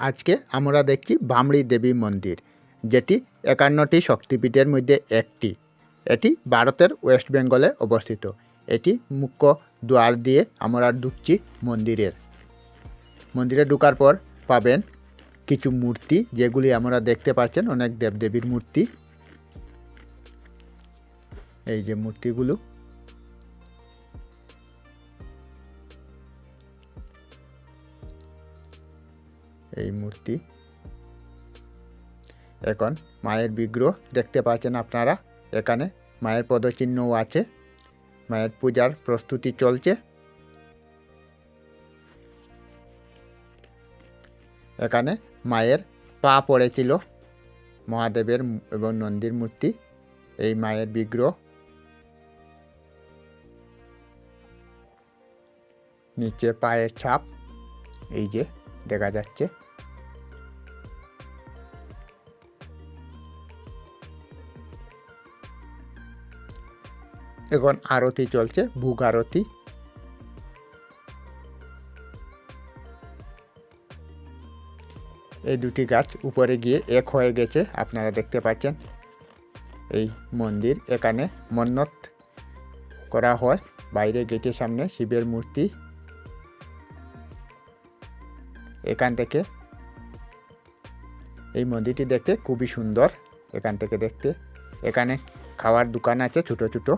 আজকে আমরা দেখছি ভামড়ি দেবী মন্দির, যেটি একান্নটি শক্তিপীঠের মধ্যে একটি। এটি ভারতের ওয়েস্ট বেঙ্গলে অবস্থিত। এটি মুখ্য দ্বার দিয়ে আমরা ঢুকছি মন্দিরের। মন্দিরে ঢোকার পর পাবেন কিছু মূর্তি, যেগুলি আমরা দেখতে পাচ্ছেন, অনেক দেবদেবীর মূর্তি। এই যে মূর্তিগুলো। এই মূর্তি। এখন মায়ের বিগ্রহ দেখতে পাচ্ছেন আপনারা। এখানে মায়ের পদচিহ্নও আছে। মায়ের পূজার প্রস্তুতি চলছে। এখানে মায়ের পা পড়েছিল মহাদেবের এবং নন্দীর মূর্তি, এই মায়ের বিগ্রহ। নিচে পায়ের ছাপ, এই যে দেখা যাচ্ছে। এখন আরতি চলছে, ভুগ আরতি। এই দুটি গাছ উপরে গিয়ে এক হয়ে গেছে, আপনারা দেখতে পাচ্ছেন। এই মন্দির এখানে মন্নত করা হয়, বাইরে গেটের সামনে শিবের মূর্তি। এখান থেকে এই মন্দিরটি দেখতে খুবই সুন্দর, এখান থেকে দেখতে। এখানে খাওয়ার দোকান আছে ছোট ছোট।